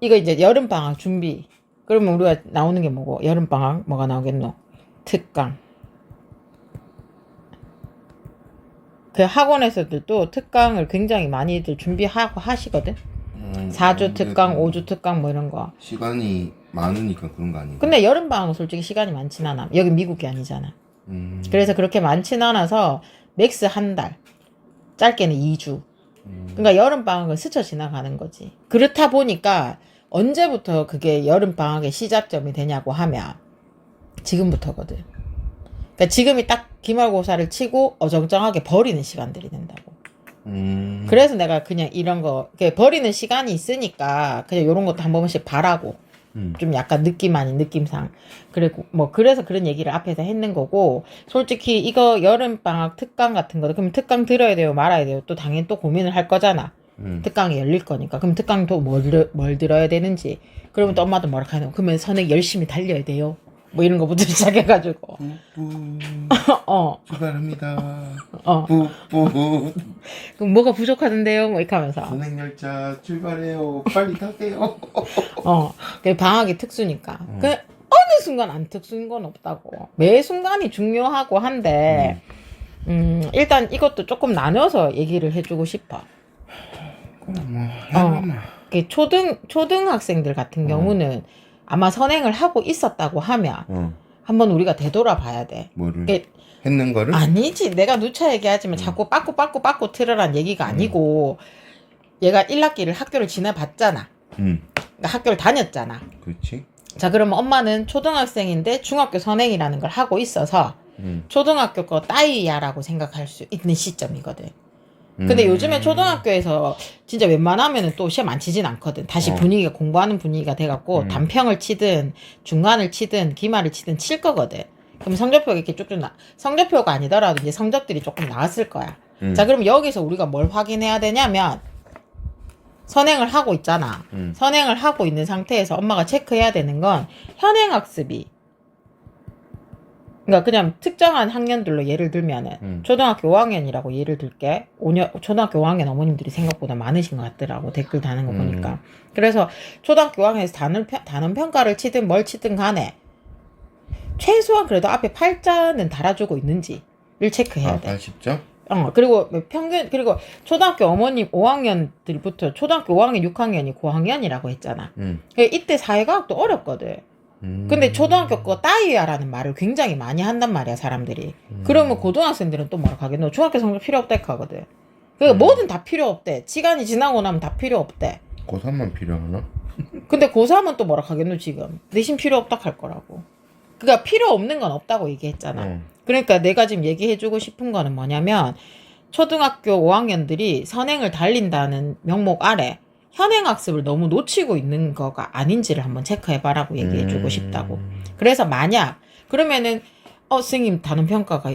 이거 이제 여름 방학 준비. 그러면 우리가 나오는 게 뭐고? 여름 방학 뭐가 나오겠노? 특강. 그 학원에서들도 특강을 굉장히 많이들 준비하고 하시거든. 음, 4주 특강, 아무래도 5주 특강 뭐 이런 거. 시간이 많으니까 그런 거 아닌가? 근데 여름 방학은 솔직히 시간이 많진 않아. 여기 미국이 아니잖아. 음, 그래서 그렇게 많진 않아서 맥스 한 달. 짧게는 2주. 음, 그러니까 여름 방학은 스쳐 지나가는 거지. 그렇다 보니까 언제부터 그게 여름 방학의 시작점이 되냐고 하면 지금부터거든. 그러니까 지금이 딱 기말고사를 치고 어정쩡하게 버리는 시간들이 된다고. 음, 그래서 내가 그냥 이런 거 버리는 시간이 있으니까 그냥 이런 것도 한 번씩 바라고 음, 좀 약간 느낌 아닌 느낌상. 그리고 뭐 그래서 그런 얘기를 앞에서 했는 거고 솔직히 이거 여름 방학 특강 같은 거 그럼 특강 들어야 돼요 말아야 돼요? 또 당연히 또 고민을 할 거잖아. 음, 특강이 열릴 거니까. 그럼 특강 또뭘 들- 뭘 들어야 되는지. 그러면 또 엄마도 뭐라 하노 그러면 선행 열심히 달려야 돼요 뭐 이런 거부터 시작해가지고 어 출발합니다. 어. 뿌뿌 그럼 뭐가 부족하던데요 뭐 이렇게 하면서 선행열차 출발해요. 빨리 타세요. 어, 그 방학이 특수니까. 음. 그 어느 순간 안 특수인 건 없다고. 매 순간이 중요하고 한데, 음, 일단 이것도 조금 나눠서 얘기를 해주고 싶어. 뭐 어. 해봐마. 그 초등, 초등학생들 같은 음. 경우는 아마 선행을 하고 있었다고 하면 어, 한번 우리가 되돌아봐야 돼. 뭐를 이게 했는 거를? 아니지. 내가 누차 얘기하지만 음. 자꾸 빠꾸 빠꾸 빠꾸 틀어란 얘기가 아니고, 얘가 1학기를 학교를 지나봤잖아. 음, 그러니까 학교를 다녔잖아. 그렇지. 자, 그러면 엄마는 초등학생인데 중학교 선행이라는 걸 하고 있어서 음, 초등학교 거 따위야라고 생각할 수 있는 시점이거든. 근데 음. 요즘에 초등학교에서 진짜 웬만하면은 또 시험 안 치진 않거든. 다시 어. 분위기가 공부하는 분위기가 돼갖고 음. 단평을 치든 중간을 치든 기말을 치든 칠 거거든. 그럼 성적표가 이렇게 쭉쭉 나, 성적표가 아니더라도 이제 성적들이 조금 나왔을 거야. 음, 자, 그럼 여기서 우리가 뭘 확인해야 되냐면 선행을 하고 있잖아. 음, 선행을 하고 있는 상태에서 엄마가 체크해야 되는 건 현행 학습이 그러니까 그냥 특정한 학년들로 예를 들면은 음. 초등학교 5학년이라고 예를 들게 5년 초등학교 5학년 어머님들이 생각보다 많으신 것 같더라고 댓글 다는 거 음. 보니까 그래서 초등학교 5학년에서 단원, 평- 단원 평가를 치든 뭘 치든 간에 최소한 그래도 앞에 팔자는 달아주고 있는지를 체크해야 아, 돼. 80점? 어, 그리고 평균, 그리고 초등학교 어머님 5학년들부터 초등학교 5학년, 6학년이 고학년이라고 했잖아. 음, 그러니까 이때 사회과학도 어렵거든. 음. 근데 초등학교 거 따위야라는 말을 굉장히 많이 한단 말이야, 사람들이. 음. 그러면 고등학생들은 또 뭐라 하겠노? 중학교 성적 필요 없다 하거든. 그러니까 음. 뭐든 다 필요 없대. 시간이 지나고 나면 다 필요 없대. 고3만 필요하나? 근데 고3은 또 뭐라 하겠노, 지금? 내신 필요 없다 할 거라고. 그러니까 필요 없는 건 없다고 얘기했잖아. 어. 그러니까 내가 지금 얘기해주고 싶은 거는 뭐냐면 초등학교 5학년들이 선행을 달린다는 명목 아래 현행 학습을 너무 놓치고 있는 거가 아닌지를 한번 체크해봐라고 얘기해주고 음. 싶다고. 그래서 만약 그러면은 어 선생님 단원 평가가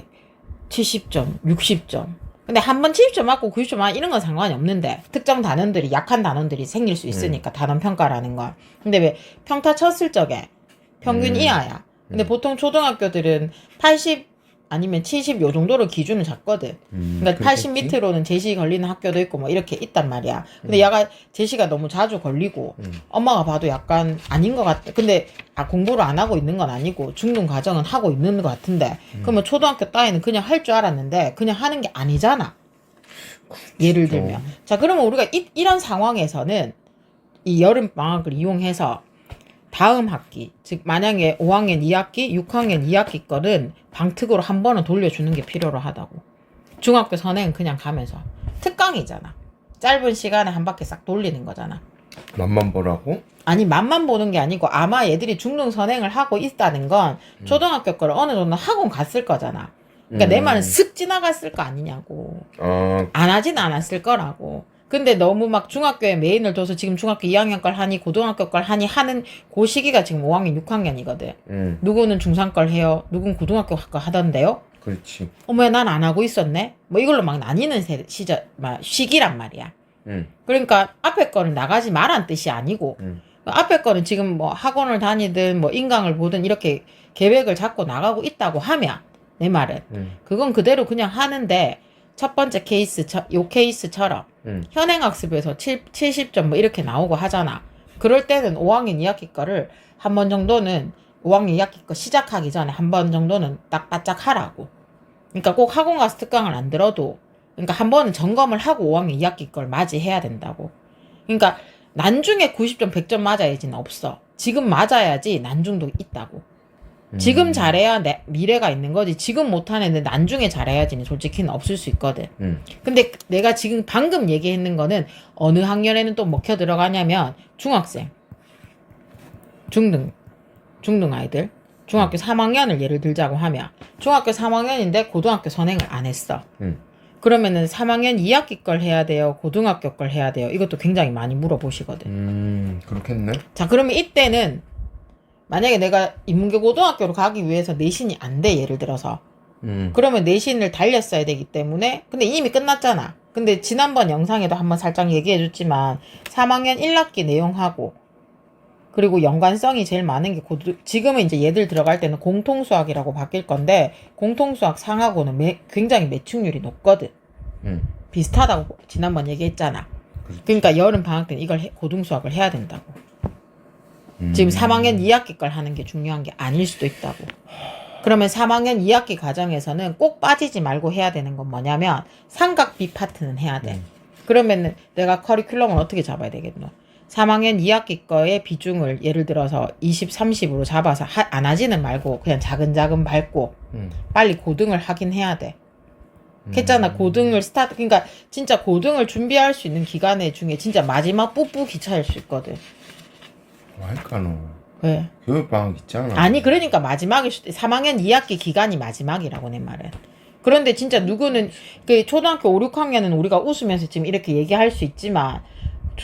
70점, 60점. 근데 한 번 70점 맞고 90점 맞고 이런 건 상관이 없는데 특정 단원들이 약한 단원들이 생길 수 있으니까 단원 평가라는 건. 근데 왜 평타 쳤을 적에 평균 음. 이하야. 근데 음. 보통 초등학교들은 80 아니면 70 요 정도로 기준을 잡거든. 음, 그러니까 80 그렇겠지? 밑으로는 제시 걸리는 학교도 있고 뭐 이렇게 있단 말이야. 근데 음. 얘가 제시가 너무 자주 걸리고 음. 엄마가 봐도 약간 아닌 것 같아. 근데 아 공부를 안 하고 있는 건 아니고 중등 과정은 하고 있는 것 같은데 음. 그러면 초등학교 따위는 그냥 할 줄 알았는데 그냥 하는 게 아니잖아. 예를 들면 자 그러면 우리가 이, 이런 상황에서는 이 여름 방학을 이용해서 다음 학기 즉 만약에 5학년 2학기, 6학년 2학기 거는 방특으로 한 번은 돌려주는 게 필요로 하다고. 중학교 선행 그냥 가면서 특강이잖아. 짧은 시간에 한 바퀴 싹 돌리는 거잖아. 맛만 보라고? 아니 맛만 보는 게 아니고 아마 얘들이 중등 선행을 하고 있다는 건 초등학교 거를 어느 정도 학원 갔을 거잖아. 그러니까 내 음. 말은 슥 지나갔을 거 아니냐고. 아, 안 하진 않았을 거라고. 근데 너무 막 중학교에 메인을 둬서 지금 중학교 2학년 걸 하니 고등학교 걸 하니 하는 그 시기가 지금 5학년 6학년이거든. 음, 누구는 중3 걸 해요. 누군 고등학교 거 하던데요. 그렇지. 어머 난안 하고 있었네. 뭐 이걸로 막 나뉘는 세, 시절 막 시기란 말이야. 음, 그러니까 앞에 거는 나가지 말란 뜻이 아니고 음, 앞에 거는 지금 뭐 학원을 다니든 뭐 인강을 보든 이렇게 계획을 잡고 나가고 있다고 하면 내 말은 음, 그건 그대로 그냥 하는데 첫 번째 케이스 저- 요 케이스처럼 음, 현행 학습에서 7, 70점 뭐 이렇게 나오고 하잖아. 그럴 때는 5학년 2학기 거를 한 번 정도는 5학년 2학기 거 시작하기 전에 한 번 정도는 딱 바짝 하라고. 그러니까 꼭 학원 가서 특강을 안 들어도 그러니까 한 번은 점검을 하고 5학년 2학기 걸 맞이해야 된다고. 그러니까 난중에 90점 100점 맞아야지는 없어. 지금 맞아야지 난중도 있다고. 지금 음. 잘해야 내 미래가 있는 거지. 지금 못하는데 난중에 잘해야지는 솔직히는 없을 수 있거든. 음. 근데 내가 지금 방금 얘기했는 거는 어느 학년에는 또 먹혀 들어가냐면 중학생, 중등, 중등 아이들, 중학교 3학년을 예를 들자고 하면 중학교 3학년인데 고등학교 선행을 안 했어. 음. 그러면은 3학년 2학기 걸 해야 돼요, 고등학교 걸 해야 돼요. 이것도 굉장히 많이 물어보시거든. 음, 그렇겠네. 자, 그러면 이때는 만약에 내가 인문계 고등학교로 가기 위해서 내신이 안 돼, 예를 들어서. 음. 그러면 내신을 달렸어야 되기 때문에 근데 이미 끝났잖아. 근데 지난번 영상에도 한번 살짝 얘기해 줬지만 3학년 1학기 내용하고 그리고 연관성이 제일 많은 게 고등 지금은 이제 얘들 들어갈 때는 공통수학이라고 바뀔 건데 공통수학 상하고는 매- 굉장히 매칭률이 높거든. 음. 비슷하다고 지난번 얘기했잖아. 그렇지. 그러니까 여름 방학 때는 이걸 해- 고등수학을 해야 된다고. 음. 지금 3학년 2학기 걸 하는 게 중요한 게 아닐 수도 있다고. 그러면 3학년 2학기 과정에서는 꼭 빠지지 말고 해야 되는 건 뭐냐면 삼각비 파트는 해야 돼. 음. 그러면은 내가 커리큘럼을 어떻게 잡아야 되겠노? 3학년 2학기 거의 비중을 예를 들어서 20, 30으로 잡아서 하- 안 하지는 말고 그냥 자근자근 밟고 음. 빨리 고등을 하긴 해야 돼. 했잖아 고등을 스타트 그러니까 진짜 고등을 준비할 수 있는 기간에 중에 진짜 마지막 뿌뿌 기차일 수 있거든. 뭐 할까 너. 왜? 교육방학 있잖아. 아니 그러니까 마지막일 수도 3학년 2학기 기간이 마지막이라고 내 말은 그런데 진짜 누구는 그 초등학교 5, 6학년은 우리가 웃으면서 지금 이렇게 얘기할 수 있지만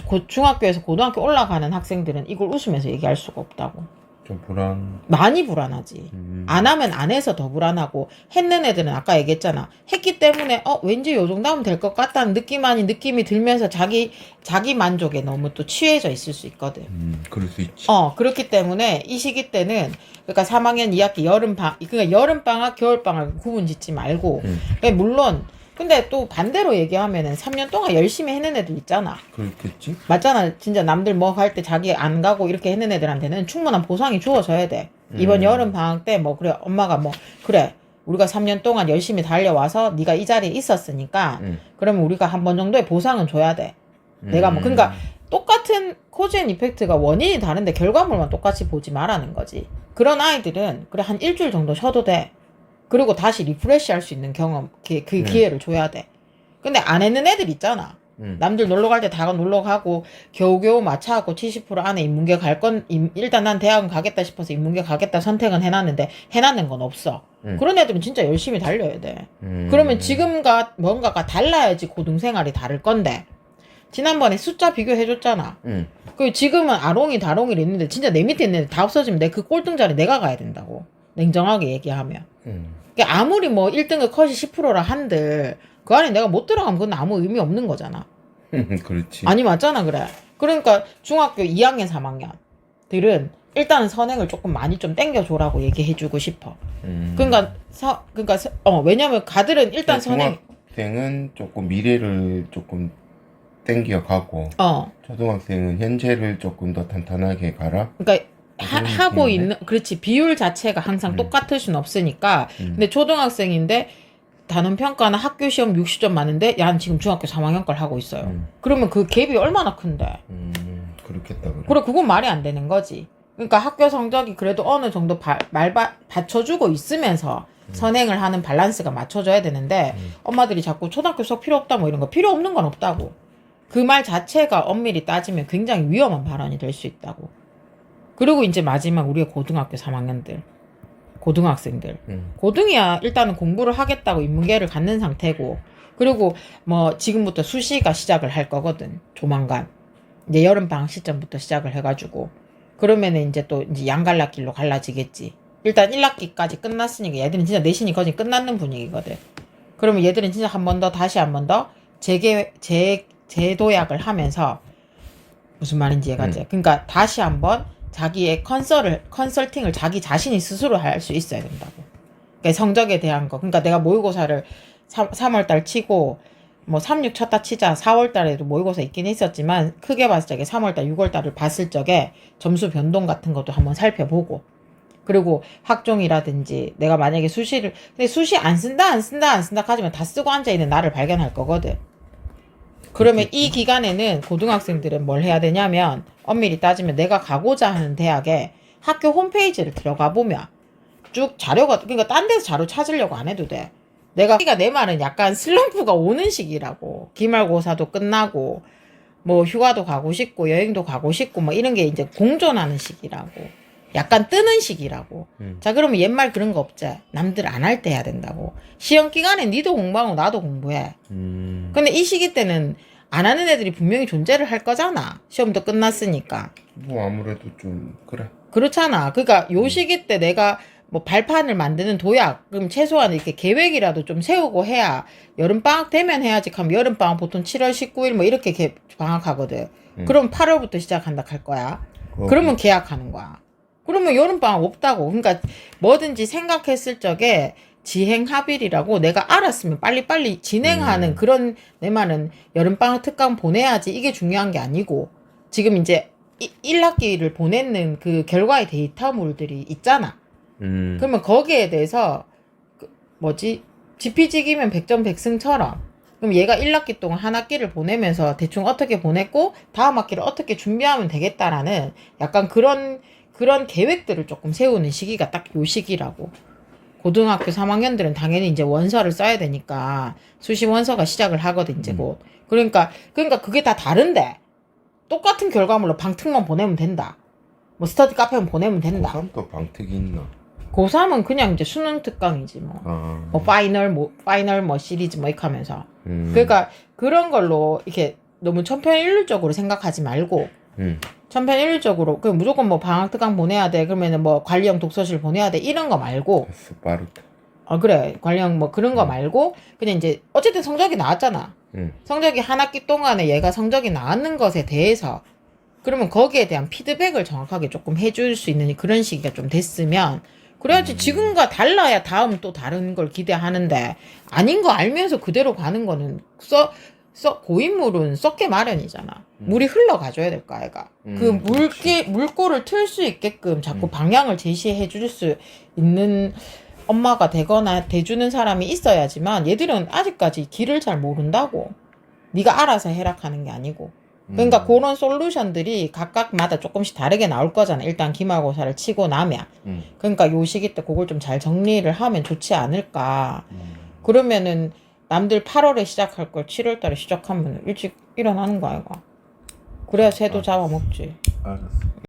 고- 중학교에서 고등학교 올라가는 학생들은 이걸 웃으면서 얘기할 수가 없다고 좀 불안. 많이 불안하지 음. 안 하면 안 해서 더 불안하고 했는 애들은 아까 얘기했잖아 했기 때문에 어 왠지 요 정도 하면 될 것 같다는 느낌 아닌 느낌이 들면서 자기 자기 만족에 너무 또 취해져 있을 수 있거든 음, 그럴 수 있지. 어, 그렇기 때문에 이 시기 때는 그러니까 3학년 2학기 여름 방 그러니까 여름 방학, 겨울 방학 구분 짓지 말고 음. 예, 물론 근데 또 반대로 얘기하면은 3년 동안 열심히 했는 애들 있잖아. 그렇겠지. 맞잖아. 진짜 남들 뭐 할 때 자기 안 가고 이렇게 했는 애들한테는 충분한 보상이 주어져야 돼. 이번 음. 여름 방학 때 뭐 그래 엄마가 뭐 그래 우리가 3년 동안 열심히 달려와서 네가 이 자리에 있었으니까 음. 그러면 우리가 한 번 정도의 보상은 줘야 돼. 내가 뭐 음. 그러니까 똑같은 코즈 앤 이펙트가 원인이 다른데 결과물만 똑같이 보지 말라는 거지. 그런 아이들은 그래 한 일주일 정도 쉬어도 돼. 그리고 다시 리프레시 할 수 있는 경험, 그, 그 네. 기회를 줘야 돼. 근데 안 했는 애들 있잖아. 음. 남들 놀러 갈 때 다 놀러 가고 겨우겨우 마차하고 70% 안에 인문계 갈 건 일단 난 대학은 가겠다 싶어서 인문계 가겠다 선택은 해놨는데 해놨는 건 없어. 음. 그런 애들은 진짜 열심히 달려야 돼. 음. 그러면 지금과 뭔가가 달라야지 고등생활이 다를 건데 지난번에 숫자 비교해줬잖아. 음. 그 지금은 아롱이 다롱이 있는데 진짜 내 밑에 있는 다 없어지면 내 그 꼴등 자리 내가 가야 된다고. 냉정하게 얘기하면. 음. 그러니까 아무리 뭐 1등의 컷이 10%라 한들 그 안에 내가 못 들어가면 그건 아무 의미 없는 거잖아. 그렇지. 아니 맞잖아 그래. 그러니까 중학교 2학년 3학년들은 일단은 선행을 조금 많이 좀 땡겨줘라고 얘기해주고 싶어. 음. 그러니까 서, 그러니까 서- 어 왜냐면 가들은 일단 선행 중학생은 조금 미래를 조금 땡겨 가고 어 초등학생은 현재를 조금 더 탄탄하게 가라. 그러니까 하, 그런 하고 느낌이네. 있는 그렇지 비율 자체가 항상 음. 똑같을 수는 없으니까 음. 근데 초등학생인데 단원 평가나 학교 시험 60점 맞는데 야는 지금 중학교 3학년 걸 하고 있어요. 음. 그러면 그 갭이 얼마나 큰데? 음. 그렇겠다 그래. 그래 그건 말이 안 되는 거지. 그러니까 학교 성적이 그래도 어느 정도 바, 말 바, 받쳐주고 있으면서 선행을 하는 밸런스가 맞춰져야 되는데 음. 엄마들이 자꾸 초등학교 수업 필요 없다 뭐 이런 거 필요 없는 건 없다고. 그 말 자체가 엄밀히 따지면 굉장히 위험한 발언이 될 수 있다고. 그리고 이제 마지막 우리의 고등학교 3학년들, 고등학생들. 음. 고등이야. 일단은 공부를 하겠다고 인문계를 갖는 상태고. 그리고 뭐 지금부터 수시가 시작을 할 거거든 조만간. 이제 여름 방학 시점부터 시작을 해 가지고. 그러면은 이제 또 이제 양갈락길로 갈라지겠지. 일단 1학기까지 끝났으니까 얘들은 진짜 내신이 거의 끝났는 분위기거든. 그러면 얘들은 진짜 한 번 더 다시 한 번 더 재계 재 재도약을 하면서 무슨 말인지 이해가지 음. 그러니까 다시 한번 자기의 컨설을 컨설팅을 자기 자신이 스스로 할 수 있어야 된다고. 그러니까 성적에 대한 거. 그러니까 내가 모의고사를 3, 3월 달 치고 뭐 3, 6 쳤다 치자 4월 달에도 모의고사 있긴 했었지만 크게 봤을 적에 3월 달, 6월 달을 봤을 적에 점수 변동 같은 것도 한번 살펴보고 그리고 학종이라든지 내가 만약에 수시를 근데 수시 안 쓴다 안 쓴다 안 쓴다 하지만 다 쓰고 앉아 있는 나를 발견할 거거든. 그러면 이 기간에는 고등학생들은 뭘 해야 되냐면 엄밀히 따지면 내가 가고자 하는 대학에 학교 홈페이지를 들어가 보면 쭉 자료가 그러니까 딴 데서 자료 찾으려고 안 해도 돼. 내가 그러니까 내 말은 약간 슬럼프가 오는 시기라고. 기말고사도 끝나고 뭐 휴가도 가고 싶고 여행도 가고 싶고 뭐 이런 게 이제 공존하는 시기라고. 약간 뜨는 시기라고. 음. 자 그러면 옛말 그런 거 없지? 남들 안 할 때 해야 된다고. 시험 기간에 니도 공부하고 나도 공부해. 음. 근데 이 시기 때는 안 하는 애들이 분명히 존재를 할 거잖아 시험도 끝났으니까 뭐 아무래도 좀 그래. 그렇잖아. 그러니까 요 시기 때 내가 뭐 발판을 만드는 도약, 그럼 최소한 이렇게 계획이라도 좀 세우고 해야 여름 방학 되면 해야지. 하면 여름 방학 보통 7월 19일 뭐 이렇게 개- 방학하거든. 음. 그럼 8월부터 시작한다 할 거야. 어, 그러면 계약하는 거야. 그러면 여름 방학 없다고. 그러니까 뭐든지 생각했을 적에 지행 합일이라고 내가 알았으면 빨리빨리 진행하는 음. 그런 내 말은 여름 방학 특강 보내야지 이게 중요한 게 아니고 지금 이제 1학기를 보내는 그 결과의 데이터물들이 있잖아. 음. 그러면 거기에 대해서 그 뭐지 지피지기면 백전 백승처럼 그럼 얘가 1학기 동안 한 학기를 보내면서 대충 어떻게 보냈고 다음 학기를 어떻게 준비하면 되겠다라는 약간 그런 그런 계획들을 조금 세우는 시기가 딱 요 시기라고. 고등학교 3학년들은 당연히 이제 원서를 써야 되니까 수시 원서가 시작을 하거든 이제 음. 곧. 그러니까 그러니까 그게 다 다른데 똑같은 결과물로 방특만 보내면 된다. 뭐 스터디 카페만 보내면 된다. 고3도 방특이 있나? 고3은 그냥 이제 수능 특강이지 뭐. 아. 뭐 파이널 뭐 파이널 뭐 시리즈 뭐 이렇게 하면서. 음. 그러니까 그런 걸로 이렇게 너무 천편일률적으로 생각하지 말고 음. 천편일률적으로 그 무조건 뭐 방학 특강 보내야 돼. 그러면은 뭐 관리형 독서실 보내야 돼. 이런 거 말고. 빠르다. 어 그래. 관리형 뭐 그런 거 말고 그냥 이제 어쨌든 성적이 나왔잖아. 음. 성적이 한 학기 동안에 얘가 성적이 나왔는 것에 대해서 그러면 거기에 대한 피드백을 정확하게 조금 해줄 수 있는 그런 시기가 좀 됐으면 그래야지 지금과 달라야 다음 또 다른 걸 기대하는데 아닌 거 알면서 그대로 가는 거는 써, 써 고인물은 썩게 마련이잖아. 물이 흘러가줘야 될 거 아이가. 음, 그 물기 물꼬를 틀 수 있게끔 자꾸 음. 방향을 제시해 줄 수 있는 엄마가 되거나 대주는 사람이 있어야지만 얘들은 아직까지 길을 잘 모른다고. 네가 알아서 해락하는 게 아니고. 그러니까 음. 그런 솔루션들이 각각마다 조금씩 다르게 나올 거잖아. 일단 기말고사를 치고 나면. 음. 그러니까 요 시기 때 그걸 좀 잘 정리를 하면 좋지 않을까. 음. 그러면은 남들 8월에 시작할 걸 7월 달에 시작하면 일찍 일어나는 거 아이가. 그래야 새도 잡아먹지. 알았어.